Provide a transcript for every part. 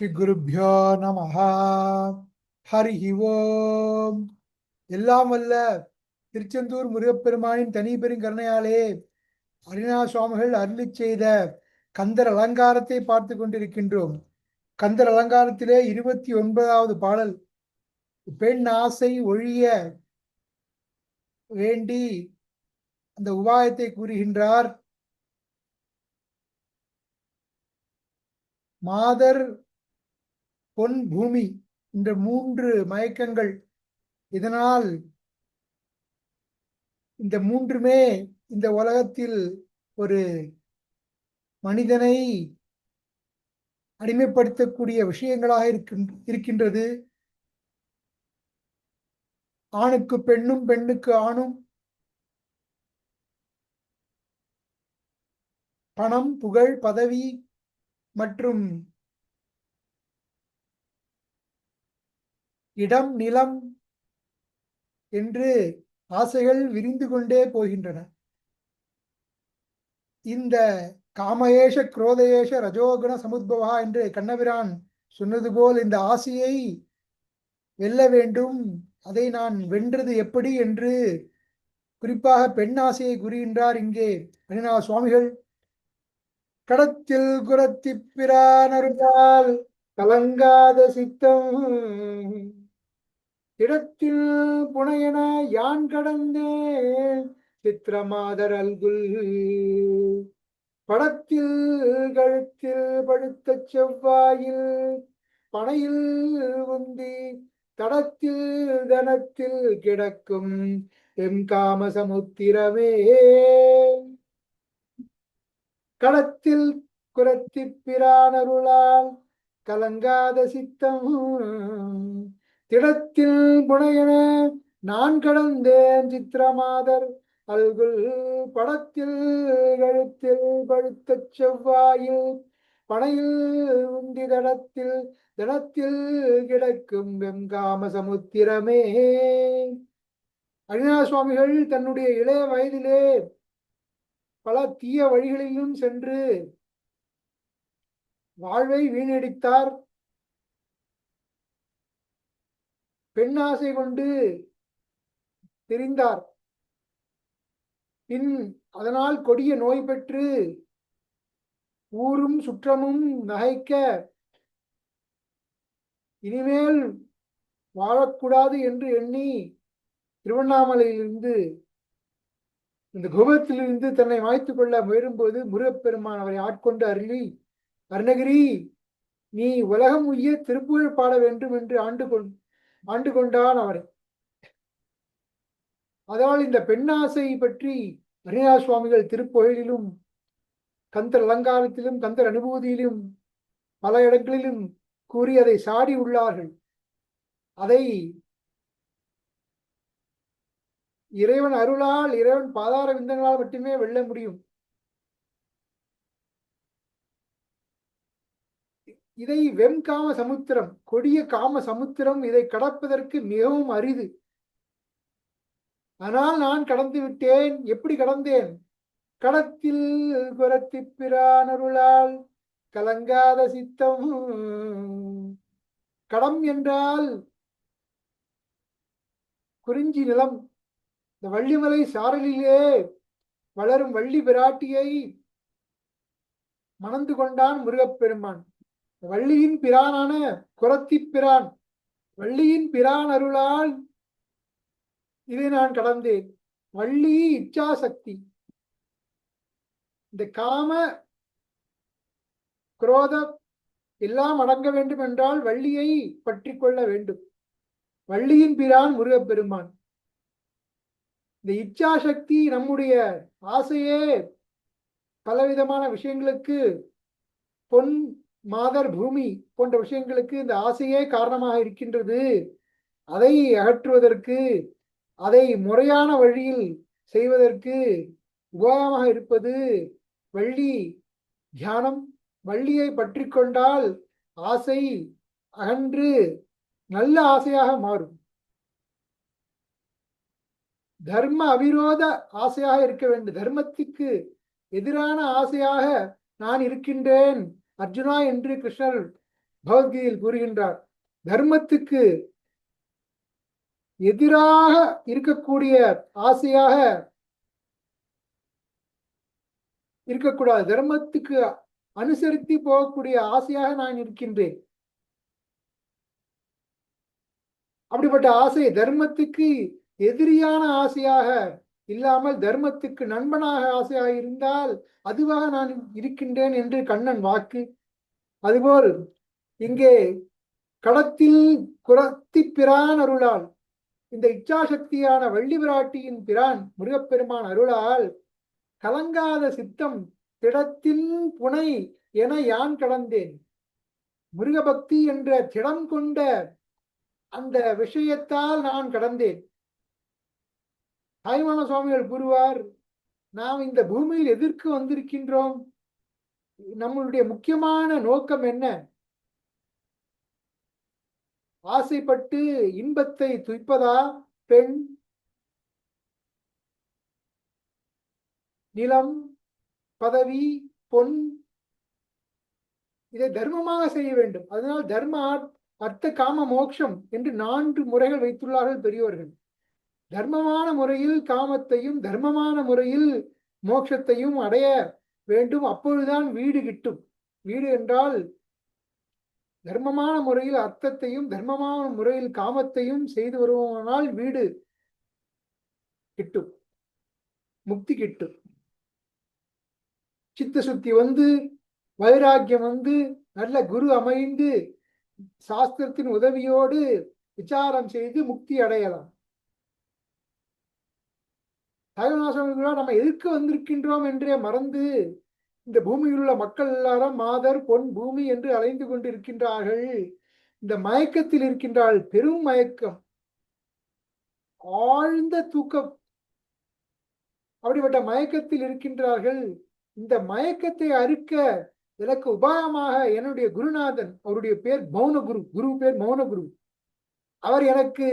ஸ்ரீ குருப்யோ ஹரி ஓம். எல்லாம் வல்ல திருச்செந்தூர் முருகப்பெருமானின் தனி பெருங்கருணையாலே அரிணா சுவாமிகள் அருளி செய்த கந்தர் அலங்காரத்தை பார்த்து கொண்டிருக்கின்றோம். கந்தர் அலங்காரத்திலே இருபத்தி ஒன்பதாவது பாடல். பெண் ஆசை ஒழிய வேண்டி அந்த உபாயத்தை கூறுகின்றார். மாதர் பொன் பூமி இந்த மூன்று மயக்கங்கள் இதனால் இந்த மூன்றுமே இந்த உலகத்தில் ஒரு மனிதனை அடிமைப்படுத்தக்கூடிய விஷயங்களாக இருக்கின்றது. ஆணுக்கு பெண்ணும் பெண்ணுக்கு ஆணும். பணம் புகழ் பதவி மற்றும் இடம் நிலம் என்று ஆசைகள் விரிந்து கொண்டே போகின்றன. இந்த காமயேஷ குரோதயேஷ ரஜோகுண சமுத்பவா என்று கண்ணபிரான் சொன்னது போல் இந்த ஆசையை வெல்ல வேண்டும். அதை நான் வென்றது எப்படி என்று குறிப்பாக பெண் ஆசையை கூறுகின்றார் இங்கே. அனினா சுவாமிகள் கடத்தில் குரத்தி பிரானருந்தால் கலங்காத சித்தம். இடத்தில் புனையன யான் கடந்தே சித்திரமாதர் அல்குல். படத்தில் கழுத்தில் படுத்த செவ்வாயில். பனையில் உந்தி தடத்தில் தனத்தில் கிடக்கும் எம் காமசமுத்திரமே. களத்தில் குரத்தி பிரானருளால் கலங்காத சித்தம். திடத்தில் புனையன நான் கடந்தேன் சித்திரமாதர். அல்குல் படத்தில் கழுத்தில் படுத்த செவ்வாயில் பனையில் உந்தி தடத்தில் தடத்தில் கிடக்கும் வெங்காம சமுத்திரமே. அரிணா சுவாமிகள் தன்னுடைய இளைய வயதிலே பல தீய வழிகளிலும் சென்று வாழ்வை வீணடித்தார். பெண்ணாசை கொண்டு தெரிந்தார். பின் அதனால் கொடிய நோய் பெற்று ஊரும் சுற்றமும் நகைக்க இனிமேல் வாழக்கூடாது என்று எண்ணி திருவண்ணாமலையிலிருந்து இந்த கோபத்திலிருந்து தன்னை மாய்த்து கொள்ள முயலும்போது முருகப்பெருமான் அவரை ஆட்கொண்டு அருளி அருணகிரி நீ உலகம் உய்ய திருப்புகழ் பாட வேண்டும் என்று ஆண்டு கொள் ஆண்டு கொண்டான் அவரை. அதனால் இந்த பெண்ணாசை பற்றி அரிணா சுவாமிகள் திருப்புகழிலும் கந்தர் அலங்காரத்திலும் கந்தர் அனுபூதியிலும் பல இடங்களிலும் கூறி அதை சாடி உள்ளார்கள். அதை இறைவன் அருளால் இறைவன் பாதார விந்தங்களால் மட்டுமே வெல்ல முடியும். இதை வெண்காம சமுத்திரம் கொடிய காம சமுத்திரம் இதை கடப்பதற்கு மிகவும் அரிது. ஆனால் நான் கடந்து விட்டேன் எப்படி கடந்தேன்? கடத்தில் குரத்தி பிரானருளால் கலங்காத சித்தம். கடம் என்றால் குறிஞ்சி நிலம். இந்த வள்ளிமலை சாரலிலே வளரும் வள்ளி பிராட்டியை மணந்து கொண்டான் முருகப்பெருமான். வள்ளியின் பிரானான குரத்தி பிரான். வள்ளியின் பிரான் அருளால் இதை நான் கடந்தேன். வள்ளி இச்சாசக்தி. இந்த காம குரோத எல்லாம் அடங்க வேண்டும் என்றால் வள்ளியை பற்றி கொள்ள வேண்டும். வள்ளியின் பிரான் முருகப்பெருமான். இந்த இச்சாசக்தி நம்முடைய ஆசையே பலவிதமான விஷயங்களுக்கு பொன் மாதர் பூமி போன்ற விஷயங்களுக்கு இந்த ஆசையே காரணமாக இருக்கின்றது. அதை அகற்றுவதற்கு அதை முறையான வழியில் செய்வதற்கு உபாயமாக இருப்பது வள்ளி தியானம். வள்ளியை பற்றி கொண்டால் ஆசை அகன்று நல்ல ஆசையாக மாறும். தர்ம அவிரோத ஆசையாக இருக்க வேண்டும். தர்மத்துக்கு எதிரான ஆசையாக நான் இருக்கின்றேன். அர்ஜுனா என்று கிருஷ்ணர் பகவத்கீதையில் கூறுகின்றார் தர்மத்துக்கு எதிராக இருக்கக்கூடிய ஆசையாக இருக்கக்கூடாது. தர்மத்துக்கு அனுசரித்து போகக்கூடிய ஆசையாக நான் இருக்கின்றேன். அப்படிப்பட்ட ஆசை தர்மத்துக்கு எதிரியான ஆசையாக இல்லாமல் தர்மத்துக்கு நண்பனாக ஆசையாக இருந்தால் அதுவாக நான் இருக்கின்றேன் என்று கண்ணன் வாக்கு. அதுபோல் இங்கே கடத்தில் குரத்தி பிரான் அருளால் இந்த இச்சாசக்தியான வள்ளி விராட்டியின் பிரான் முருகப்பெருமான் அருளால் கலங்காத சித்தம் திடத்தில் புனை என யான் கடந்தேன். முருகபக்தி என்ற திடம் கொண்ட அந்த விஷயத்தால் நான் கடந்தேன். தாய்மான சுவாமிகள் கூறுவார் நாம் இந்த பூமியில் எதற்கு வந்திருக்கின்றோம். நம்மளுடைய முக்கியமான நோக்கம் என்ன? ஆசைப்பட்டு இன்பத்தை துய்ப்பதா பெண்? நிலம் பதவி பொன்? இதை தர்மமாக செய்ய வேண்டும். அதனால் தர்ம அர்த்த காம மோட்சம் என்று நான்கு முறைகள் வைத்துள்ளார்கள் பெரியவர்கள் தர்மமான முறையில் காமத்தையும் தர்மமான முறையில் மோட்சத்தையும் அடைய வேண்டும். அப்பொழுதுதான் வீடு கிட்டும். வீடு என்றால் தர்மமான முறையில் அர்த்தத்தையும் தர்மமான முறையில் காமத்தையும் செய்து வருவோமானால் வீடு கிட்டும். முக்தி கிட்டும். சித்த சுத்தி வந்து வைராக்கியம் வந்து நல்ல குரு அமைந்து சாஸ்திரத்தின் உதவியோடு விசாரம் செய்து முக்தி அடையலாம். தகவநாசம் நம்ம எதிர்க்க வந்திருக்கின்றோம் என்றே மறந்து இந்த பூமியில் உள்ள மக்கள் எல்லாரும் மாதர் பொன் பூமி என்று அலைந்து கொண்டிருக்கின்றார்கள். இந்த மயக்கத்தில் இருக்கின்றாள் பெரும் மயக்கம். ஆழ்ந்த தூக்கம். அப்படிப்பட்ட மயக்கத்தில் இருக்கின்றார்கள். இந்த மயக்கத்தை அறுக்க எனக்கு உபாயமாக என்னுடைய குருநாதன் அவருடைய பேர் மௌன குரு குரு பேர் மௌனகுரு. அவர் எனக்கு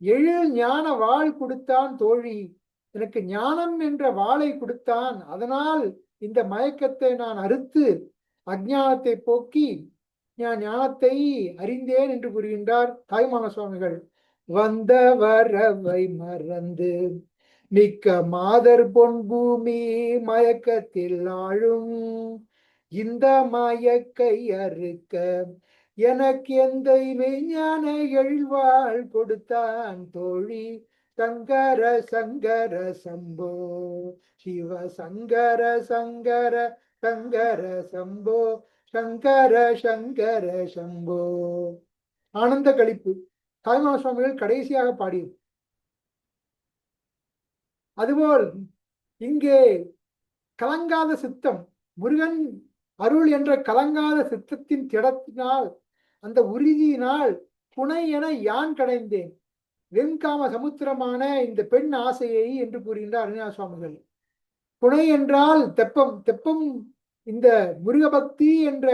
எழு ஞான வாழ் கொடுத்தான் தோழி. எனக்கு ஞானம் என்ற வாளை கொடுத்தான். அதனால் இந்த மயக்கத்தை நான் அறுத்து அஜானத்தை போக்கி நான் ஞானத்தை அறிந்தேன் என்று கூறுகின்றார் தாய்மான சுவாமிகள். வந்த வரவை மறந்து மிக்க மாதர் பொன் பூமி மயக்கத்தில் ஆழும். இந்த மயக்கை அறுக்க எனக்கு எந்த மெய்ஞான எழுவாள் கொடுத்தான் தோழி. சங்கர சங்கர சம்போ. சிவ சங்கர சங்கர சங்கர சம்போ. சங்கர சங்கர சம்போ. ஆனந்த கழிப்பு. தாய்மா சுவாமிகள் கடைசியாக பாடியது. அதுபோல் இங்கே கலங்காத சித்தம் முருகன் அருள் என்ற கலங்காத சித்தத்தின் திடத்தினால் அந்த உறுதியினால் புனை என யான் கடைந்தேன். வெண்காம சமுத்திரமான இந்த பெண் ஆசையை என்று கூறுகின்றார் அருணா சுவாமிகள். புனை என்றால் தெப்பம் தெப்பம் இந்த முருகபக்தி என்ற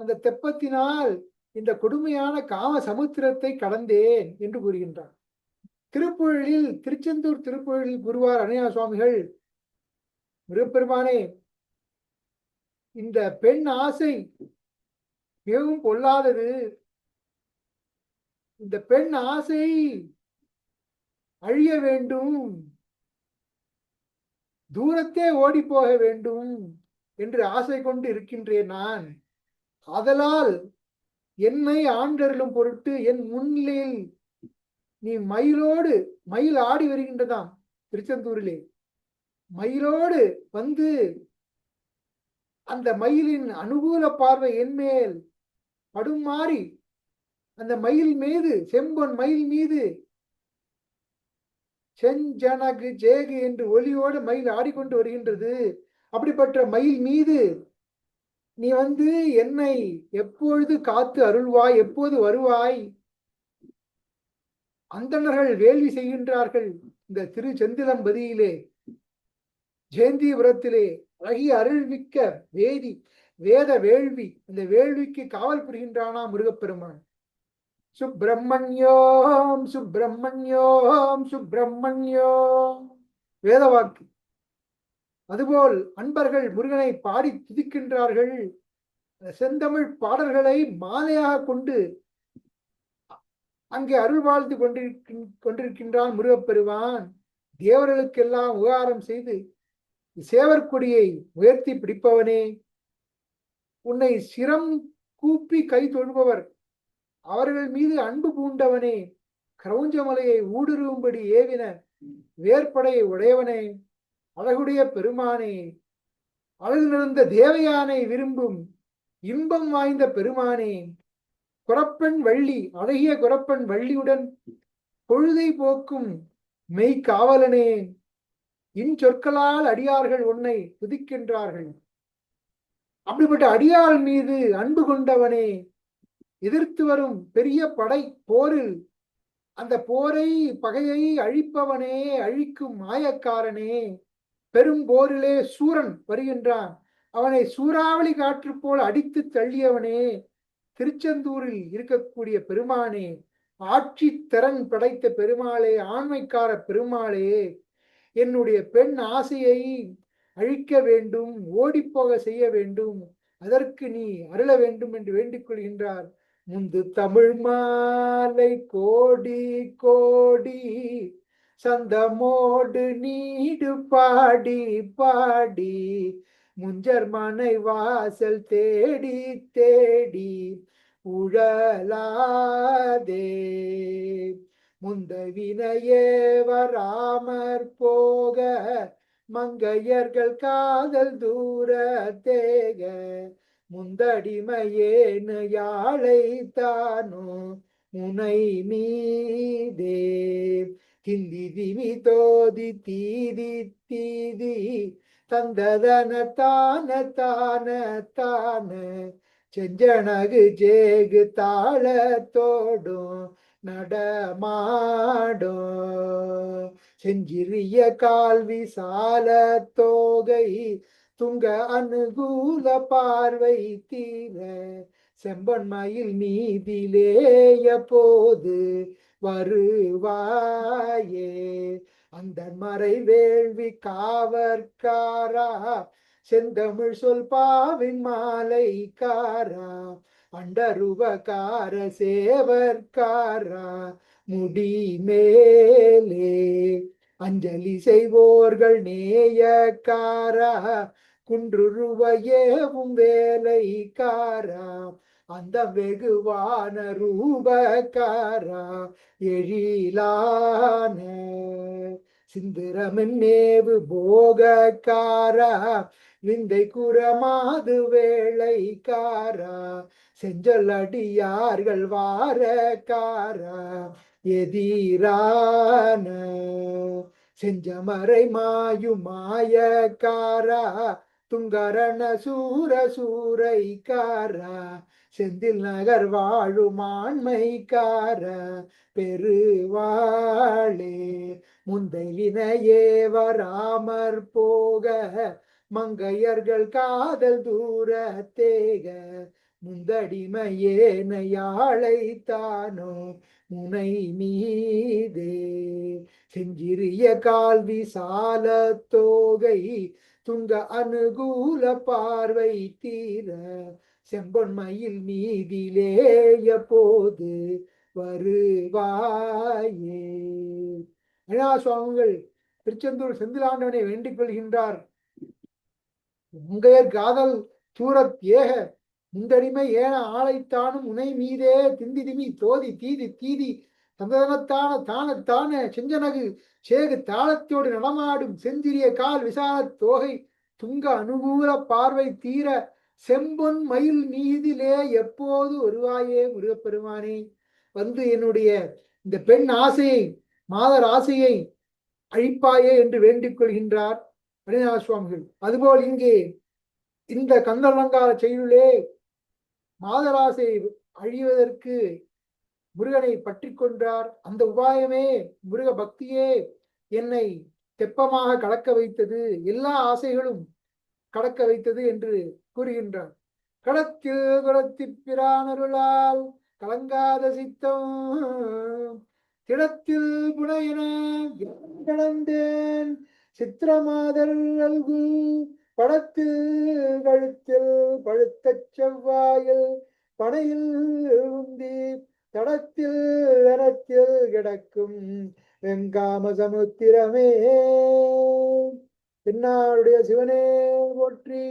அந்த தெப்பத்தினால் இந்த கொடுமையான காம சமுத்திரத்தை கடந்தேன் என்று கூறுகின்றார். திருப்புழலில் திருச்செந்தூர் திருப்புழலில் குருவார் அணையா சுவாமிகள் முருகப்பெருமானே இந்த பெண் ஆசை மிகவும் பொல்லாதது. இந்த பெண் ஆசை அழிய வேண்டும். தூரத்தே ஓடி போக வேண்டும் என்று ஆசை கொண்டு இருக்கின்றேன் நான். அதலால் என்னை ஆண்டருளும் பொருட்டு என் முன்னிலையில் நீ மயிலோடு மயில் ஆடி வருகின்றதாம் திருச்செந்தூரிலே. மயிலோடு வந்து அந்த மயிலின் அனுகூல பார்வை என்மேல் படுமாறி அந்த மயில் மீது செம்பொன் மயில் மீது செஞ்சனகு ஜேகு என்று ஒலியோடு மயில் ஆடிக்கொண்டு வருகின்றது. அப்படிப்பட்ட மயில் மீது நீ வந்து என்னை எப்பொழுது காத்து அருள்வாய் எப்போது வருவாய்? அந்தணர்கள் வேள்வி செய்கின்றார்கள். இந்த திரு செந்திலம்பதியிலே ஜெயந்திபுரத்திலே அழகிய அருள்மிக்க வேதி வேத வேள்வி இந்த வேள்விக்கு காவல் புரிகின்றானா முருகப்பெருமான்? சுப்பிரமணியோம் சுப்பிரமணியோம் சுப்பிரமணியோ வேதவாக்கு. அதுபோல் அன்பர்கள் முருகனை பாடி துதிக்கின்றார்கள். செந்தமிழ் பாடல்களை மாலையாக கொண்டு அங்கே அருள் வாழ்ந்து கொண்டிருக்கின் கொண்டிருக்கின்றான் முருகப்பெருவான் தேவர்களுக்கெல்லாம் உகாரம் செய்து சேவற்கொடியை உயர்த்தி பிடிப்பவனே. உன்னை சிரம் கூப்பி கை தொழுபவர். அவர்கள் மீது அன்பு பூண்டவனே கிரௌஞ்சமலையை ஊடுருவும்படி ஏவின வேற்படையை உடையவனே அழகுடைய பெருமானே. அழகு நிறைந்த தேவையானை விரும்பும் இன்பம் வாய்ந்த பெருமானே. குரப்பன் வள்ளி அழகிய குரப்பன் வள்ளியுடன் பொழுதை போக்கும் மெய்காவலனே. இன்சொற்களால் அடியார்கள் உன்னை துதிக்கின்றார்கள். அப்படிப்பட்ட அடியாள் மீது அன்பு கொண்டவனே. எதிர்த்து வரும் பெரிய படை போரில் அந்த போரை பகையை அழிப்பவனே அழிக்கும் மாயக்காரனே. பெரும் போரிலே சூரன் வருகின்றான். அவனை சூறாவளி காற்று போல் அடித்து தள்ளியவனே. திருச்செந்தூரில் இருக்கக்கூடிய பெருமானே ஆட்சி திறன் படைத்த பெருமாளே ஆண்மைக்கார பெருமாளே. என்னுடைய பெண் ஆசையை அழிக்க வேண்டும் ஓடிப்போக செய்ய வேண்டும். அதற்கு நீ அருள வேண்டும் என்று வேண்டிக் கொள்கின்றார். முந்து தமிழ் மாலை கோடி கோடி சந்தமோடு நீடு பாடி பாடி முஞ்சர் மனை வாசல் தேடி தேடி உழலாதே. முந்த வராமற் போக மங்கையர்கள் காதல் தூர தேக முந்தடிமையேனு யாழை தானோ முனை மீதே? திந்தி திமி தோதி தீதி தீதி தந்ததன தான தான தான செஞ்சனகு ஜேகு தாளத்தோடும் நடமாடும் செஞ்சிறிய கால்வி சால தோகை துங்க அனுகூல பார்வை தீர செம்பன்மையில் நீதிலேய போது வருவாயே. அந்த மறை வேள்வி காவற்காரா செந்தமிழ் சொல் பாவின் மாலைக்காரா அண்டருவகார சேவற்காரா முடி மேலே அஞ்சலி செய்வோர்கள் நேயக்காரா குன்றுருவையேவும் வேலைக்காரா அந்த வெகுவான ரூபக்காரா எழிலான சிந்திரமின் நேவு போகக்காரா விந்தை குரமாது வேலைக்காரா செஞ்சொல்லடியார்கள் வாரக்காரா எதிரான செஞ்சமறை மாயு மாயக்காரா துங்கரண சூர சூரைக்காரா செந்தில் நகர் வாழும் ஆண்மைக்கார பெருவாளே முந்தை வினையே வராமற் போக மங்கையர்கள் காதல் தூர தேக முந்தடிமையேனையாளை தானோ முனை மீதே செஞ்சிறிய கால்வி சால தோகை துங்க அனுகூல பார்வை தீர செம்பொன்மையில் மீதிலேய போது வருவாயே? அண்ணா சுவாமிகள் திருச்செந்தூர் செந்திலாண்டவனை வேண்டிக் கொள்கின்றார். உங்கையர் காதல் தூரத் ஏக முந்தடிமை ஏன ஆளைத்தானும் உனை மீதே திந்தி திமி தோதி தீதி தீதி தந்தனத்தான தானத்தான செஞ்சனகு சேகு தாளத்தோடு நடமாடும் செந்திரிய கால் விசால தோகை துங்க அனுகூல பார்வை தீர செம்பொன் மயில் மீதிலே எப்போது வருவாயே முருகப்பெருமானே? வந்து என்னுடைய இந்த பெண் ஆசையை மாதர் ஆசையை அழிப்பாயே என்று வேண்டிக் கொள்கின்றார் மணிநாத சுவாமிகள் அதுபோல் இங்கே இந்த கந்தலங்கார செயலிலே மாதராசை அழிவதற்கு முருகனை பற்றி கொண்டார் அந்த உபாயமே முருக பக்தியே என்னை தெப்பமாக கடக்க வைத்தது. எல்லா ஆசைகளும் கடக்க வைத்தது என்று கூறுகின்றார். கடத்தில் குடத்தி பிரானருளால் கலங்காத சித்தம் திடத்தில் புனையன கடந்தேன் சித்திரமாதர் அல்கு படத்தில் கழுத்தில் பழுத்த பழுத்தச் செவ்வாயில் பனையில் உந்தி தடத்தில் தடத்தில் கிடக்கும் வெங்காம சமுத்திரமே என்னாருடைய சிவனே போற்றி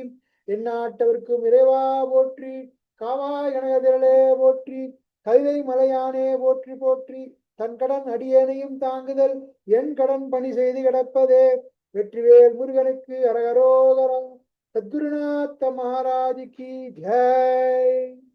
எந்நாட்டவர்க்கும் இறைவா போற்றி காவாய் கனகதிரளே போற்றி கைதை மலையானே போற்றி போற்றி. தன் கடன் அடியேனையும் தாங்குதல் என் கடன் பணி செய்து கிடப்பதே. வெற்றிவேல் முருகனுக்கு அரகரோகரம். சத்குருநாத்த மகாராஜிக்கு ஜெய்.